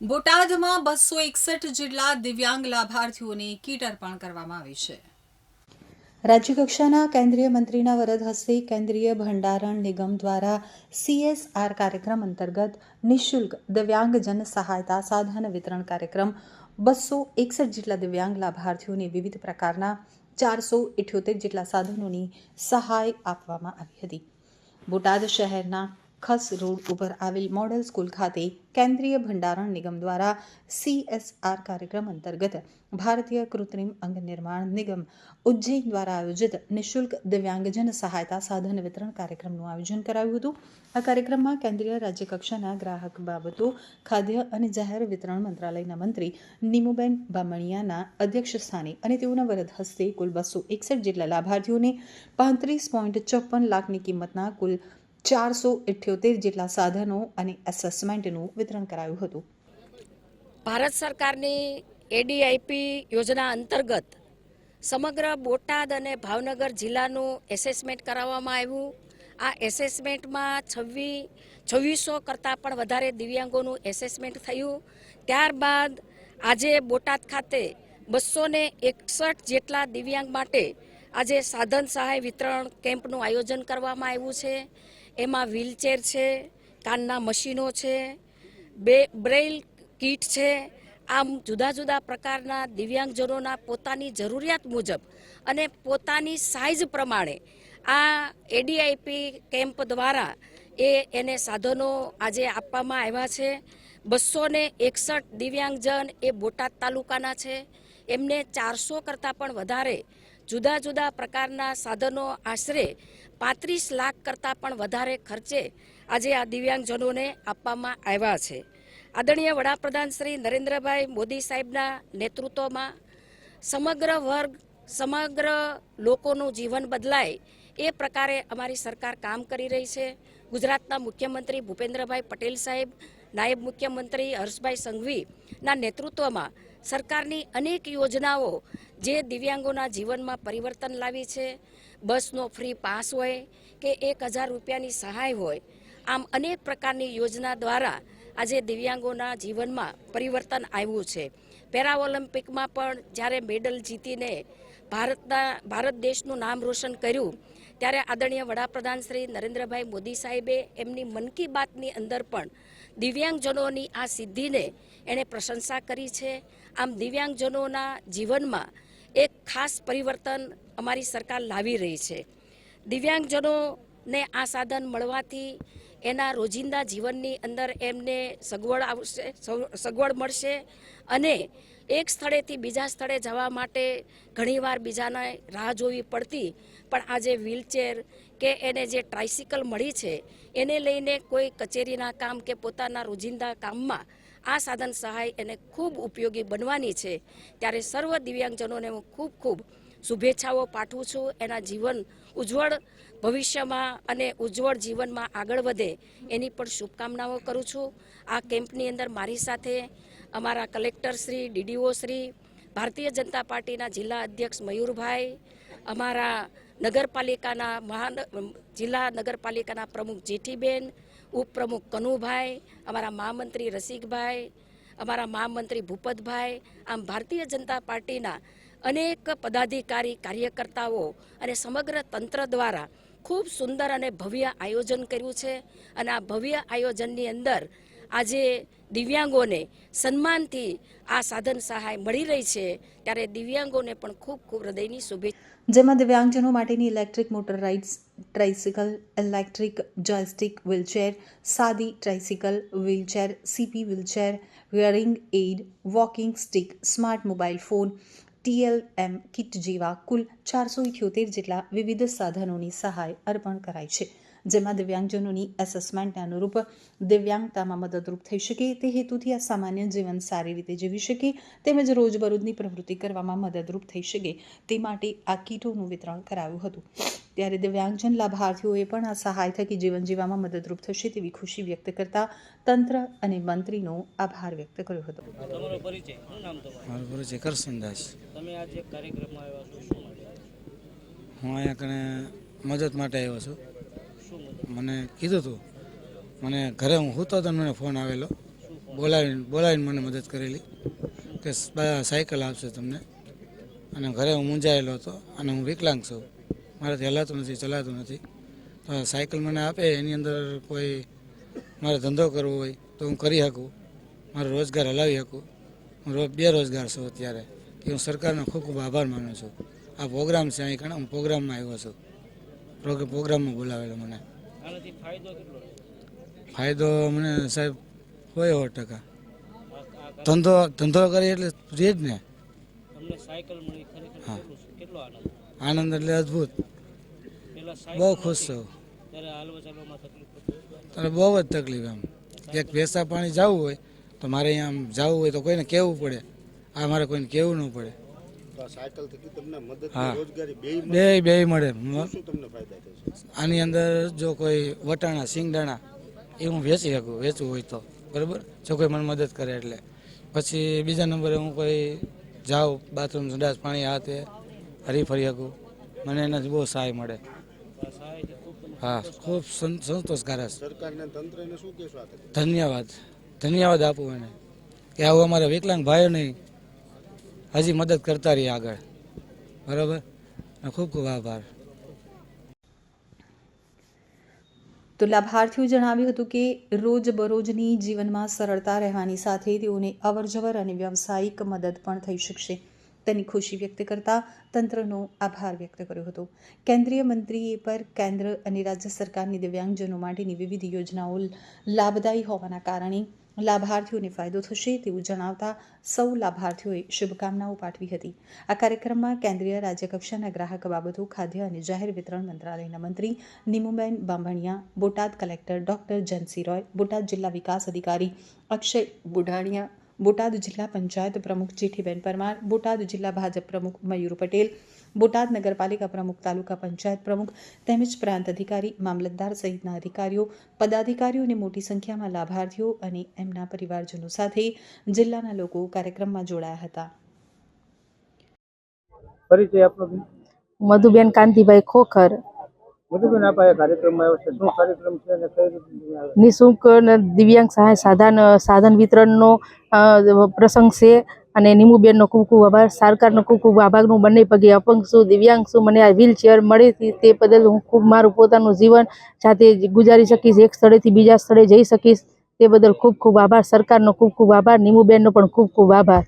બોટાદમાં બસો એકસઠ જેટલા દિવ્યાંગ લાભાર્થીઓને કીટ અર્પણ કરવામાં આવી છે. રાજ્યકક્ષાના કેન્દ્રીય મંત્રીના વરદ હસ્તે કેન્દ્રીય ભંડારણ નિગમ દ્વારા સીએસઆર કાર્યક્રમ અંતર્ગત નિઃશુલ્ક દિવ્યાંગજન સહાયતા સાધન વિતરણ કાર્યક્રમ બસો એકસઠ જેટલા દિવ્યાંગ લાભાર્થીઓને વિવિધ પ્રકારના ચારસો ઇઠ્યોતેર જેટલા સાધનોની સહાય આપવામાં આવી હતી. બોટાદ શહેરના ખસ રોડ ઉપર આવેલ મોડલ સ્કૂલ ખાતે કેન્દ્રીય ભંડારણ નિગમ દ્વારા સીએસઆર કાર્યક્રમ અંતર્ગત ભારતીય કૃત્રિમ અંગ નિર્માણ નિગમ ઉજ્જૈન દ્વારા આયોજિત નિઃશુલ્ક દિવ્યાંગજન સહાયતા સાધન વિતરણ કાર્યક્રમનું આયોજન કરાયું હતું. આ કાર્યક્રમમાં કેન્દ્રીય રાજ્યકક્ષાના ગ્રાહક બાબતો, ખાદ્ય અને જાહેર વિતરણ મંત્રાલયના મંત્રી નીમુબેન બામણિયાના અધ્યક્ષ સ્થાને અને તેઓના વરદ હસ્તે કુલ બસો એકસઠ જેટલા લાભાર્થીઓને પાંત્રીસ પોઈન્ટ ચોપન લાખની કિંમતના કુલ ચારસો ઇઠ્યોતેર જેટલા સાધનો અને એસેસમેન્ટનું વિતરણ કરાયું હતું. ભારત સરકારની એડીઆઈપી યોજના અંતર્ગત સમગ્ર બોટાદ અને ભાવનગર જિલ્લાનું એસેસમેન્ટ કરાવવામાં આવ્યું. આ એસેસમેન્ટમાં છવ્વી, છવ્વીસો કરતાં પણ વધારે દિવ્યાંગોનું એસેસમેન્ટ થયું. ત્યારબાદ આજે બોટાદ ખાતે બસો એકસઠ જેટલા દિવ્યાંગ માટે આજે સાધન સહાય વિતરણ કેમ્પનું આયોજન કરવામાં આવ્યું છે. એમાં વ્હીલચેર છે, કાનના મશીનો છે, બે બ્રેઇલ કીટ છે. આમ જુદા જુદા પ્રકારના દિવ્યાંગજનોના પોતાની જરૂરિયાત મુજબ અને પોતાની સાઇઝ પ્રમાણે આ એડીઆઈપી કેમ્પ દ્વારા એ એને સાધનો આજે આપવામાં આવ્યા છે. બસો ને એકસઠ દિવ્યાંગજન એ બોટાદ તાલુકાના છે. એમને ચારસો કરતાં પણ વધારે જુદા જુદા પ્રકારના સાધનો આશરે પાંત્રીસ લાખ કરતાં પણ વધારે ખર્ચે આજે આ દિવ્યાંગજનોને આપવામાં આવ્યા છે. આદરણીય વડાપ્રધાન શ્રી નરેન્દ્રભાઈ મોદી સાહેબના નેતૃત્વમાં સમગ્ર વર્ગ, સમગ્ર લોકોનું જીવન બદલાય એ પ્રકારે અમારી સરકાર કામ કરી રહી છે. ગુજરાતના મુખ્યમંત્રી ભૂપેન્દ્રભાઈ પટેલ સાહેબ, નાયબ મુખ્યમંત્રી હર્ષભાઈ સંઘવીના નેતૃત્વમાં સરકારની અનેક યોજનાઓ જે દિવ્યાંગોના જીવનમાં પરિવર્તન લાવી છે. બસનો ફ્રી પાસ હોય કે એક હજાર રૂપિયાની સહાય હોય, આમ અનેક પ્રકારની યોજના દ્વારા આજે દિવ્યાંગોના જીવનમાં પરિવર્તન આવ્યું છે. પેરા ઓલિમ્પિકમાં પણ જ્યારે મેડલ જીતીને ભારતના, ભારત દેશનું નામ રોશન કર્યું, ત્યારે આદરણીય વડાપ્રધાન શ્રી નરેન્દ્રભાઈ મોદી સાહેબે એમની મન કી બાતની અંદર પણ દિવ્યાંગજનોની આ સિદ્ધિને એણે પ્રશંસા કરી છે. આમ દિવ્યાંગજનોના જીવનમાં એક ખાસ પરિવર્તન અમારી સરકાર લાવી રહી છે. દિવ્યાંગજનોને આ સાધન મળવાથી એના રોજિંદા જીવનની અંદર એમને સગવડ આવશે સગવડ મળશે અને એક સ્થળેથી બીજા સ્થળે જવા માટે ઘણીવાર બીજાને રાહ જોવી પડતી, પણ આજે વ્હીલચેર કે એને જે ટ્રાઇસિકલ મળી છે, એને લઈને કોઈ કચેરીના કામ કે પોતાના રોજિંદા કામમાં આ સાધન સહાય એને ખૂબ ઉપયોગી બનવાની છે. ત્યારે સર્વ દિવ્યાંગજનોને હું ખૂબ ખૂબ શુભેચ્છાઓ પાઠવું છું. એના જીવન ઉજ્જવળ ભવિષ્યમાં અને ઉજ્જવળ જીવનમાં આગળ વધે એની પણ શુભકામનાઓ કરું છું. આ કેમ્પની અંદર મારી સાથે અમારા કલેક્ટર શ્રી, ડીડીઓ શ્રી, ભારતીય જનતા પાર્ટીના જિલ્લા અધ્યક્ષ મયુરભાઈ, અમારા નગરપાલિકાના મહાન, જિલ્લા નગરપાલિકાના પ્રમુખ જેઠીબેન ઉપપ્રમુખ કનુભાઈ, અમારા મહામંત્રી રસિકભાઈ, અમારા મહામંત્રી ભૂપતભાઈ, આમ ભારતીય જનતા પાર્ટીના અનેક પદાધિકારી, કાર્યકર્તાઓ અને સમગ્ર તંત્ર દ્વારા ખૂબ સુંદર અને ભવ્ય આયોજન કર્યું છે. અને આ ભવ્ય આયોજનની અંદર આજે દિવ્યાંગોને સન્માનથી આ સાધન સહાય મળી રહી છે, ત્યારે દિવ્યાંગોને પણ ખૂબ ખૂબ હૃદયની શુભેચ્છા. જેમાં દિવ્યાંગજનો માટેની electric motor rides tricycle electric joystick wheelchair સાદી tricycle wheelchair CP wheelchair hearing aid walking stick smart mobile phone TLM kit જેવા કુલ ચારસો ઇઠ્યોતેર જેટલા વિવિધ સાધનોની સહાય અર્પણ કરાઈ છે. જેમાં દિવ્યાંગજનોની એસેસમેન્ટને અનુરૂપ દિવ્યાંગતામાં મદદરૂપ થઈ શકે તે હેતુથી આ સામાન્ય જીવન સારી રીતે જીવી શકે તેમજ રોજબરોજની પ્રવૃત્તિ કરવામાં મદદરૂપ થઈ શકે તે માટે આ કીટોનું વિતરણ કરાયું હતું. ત્યારે દિવ્યાંગજન લાભાર્થીઓએ પણ આ સહાય થકી જીવન જીવવામાં મદદરૂપ થશે તેવી ખુશી વ્યક્ત કરતા તંત્ર અને મંત્રીનો આભાર વ્યક્ત કર્યો હતો. તમારો પરિચય શું નામ તમારું? મારું પરિચય તમે આજે કાર્યક્રમમાં આવ્યા છો શું માટે? હું અહીંયા મદદ માટે આવ્યો છું. મને કીધું હતું મને ઘરે હું સૂતો ને મને ફોન આવેલો. બોલાવીને બોલાવીને મને મદદ કરેલી કે સાયકલ આપશે તમને. અને ઘરે હું મૂંઝાયેલો હતો અને હું વિકલાંગ છું. મારાથી હલાતું નથી, ચલાતું નથી. તો સાયકલ મને આપે, એની અંદર કોઈ મારે ધંધો કરવો હોય તો હું કરી શકું. મારો રોજગાર હલાવી શકું. હું રો બેરોજગાર છું અત્યારે. એ હું સરકારનો ખૂબ ખૂબ આભાર માનું છું. આ પ્રોગ્રામ છે અહીં ઘણા હું પ્રોગ્રામમાં આવ્યો છું. પ્રોગ્રામમાં બોલાવેલો મને. આનાથી ફાયદો કેટલો ફાયદો મને સાહેબ હોય સો ટકા. ધંધો ધંધો કરીએ એટલે રહે જ ને. તમને સાયકલ મળી ખરેખર હા. કેટલો આનંદ? આનંદ એટલે અદ્ભુત. બહુ ખુશ છું. ત્યારે બહુ જ તકલીફ એમ. એક પૈસા પાણી જવું હોય તો મારે અહીંયા જવું હોય તો કોઈને કહેવું પડે. આ મારે કોઈને કહેવું ન પડે. હા. બે બે મળે? આની અંદર જો કોઈ વટાણા સિંગદાણા એ હું વેચી શકું વેચવું હોય તો. બરાબર? જો કોઈ મને મદદ કરે એટલે. પછી બીજા નંબરે હું કોઈ જાઉં બાથરૂમ સંડાસ પાણી હાથે હરી ફરી શકું. મને એનાથી બહુ સહાય મળે. હા ખૂબ સંતોષકારક. ધન્યવાદ. ધન્યવાદ આપું એને. કે આવું અમારા વિકલાંગ ભાઈઓ નહીં. હજી મદદ કરતા રહીએ આગળ. બરાબર? ખૂબ ખૂબ આભાર. તો લાભાર્થીઓ જણાવ્યું હતું કે રોજબરોજની જીવનમાં સરળતા રહેવાની સાથે તેઓને અવરજવર અને વ્યવસાયિક મદદ પણ થઈ શકશે. તેની ખુશી વ્યક્ત કરતા તંત્રનો આભાર વ્યક્ત કર્યો હતો. કેન્દ્રીય મંત્રીએ પર કેન્દ્ર અને રાજ્ય સરકારની દિવ્યાંગજનો માટેની વિવિધ યોજનાઓ લાભદાયી હોવાના કારણે લાભાર્થીઓને ફાયદો થશે તેવું જણાવતા સૌ લાભાર્થીઓએ શુભકામનાઓ પાઠવી હતી. આ કાર્યક્રમમાં કેન્દ્રીય રાજ્યકક્ષાના ગ્રાહક બાબતો, ખાદ્ય અને જાહેર વિતરણ મંત્રાલયના મંત્રી નિમુબેન બાંભણિયા, બોટાદ કલેક્ટર ડોક્ટર જનસી રોય, બોટાદ જિલ્લા વિકાસ અધિકારી અક્ષય બુઢાણિયા બોટાદ જિલ્લા પંચાયત પ્રમુખ જેઠીબેન પરમાર બોટાદ જિલ્લા ભાજપ પ્રમુખ મયુર પટેલ બોટાદ નગરપાલિકા પ્રમુખ તાલુકા પંચાયત પ્રમુખ તેમજ પ્રાંત અધિકારી મામલતદાર સહિતના અધિકારીઓ પદાધિકારીઓ અને મોટી સંખ્યામાં લાભાર્થીઓ અને એમના પરિવારજનો સાથે જિલ્લાના લોકો કાર્યક્રમમાં જોડાયા હતા. પરિચય આપનો મધુબેન કાંતિભાઈ ખોખર. નિઃશુલ્ક દિવ્યાંગ સહાય સાધન સાધન વિતરણનો પ્રસંગ છે. અને નીમુબેનનો ખૂબ ખૂબ આભાર. સરકારનો ખૂબ ખૂબ આભારનું બંને પગે અપંગ છું, દિવ્યાંગ છું. મને આ વ્હીલચેર મળી તે બદલ હું ખૂબ મારું પોતાનું જીવન જાતે ગુજારી શકીશ. એક સ્થળેથી બીજા સ્થળે જઈ શકીશ. તે બદલ ખૂબ ખૂબ આભાર. સરકારનો ખૂબ ખૂબ આભાર. નીમુબેનનો પણ ખૂબ ખૂબ આભાર.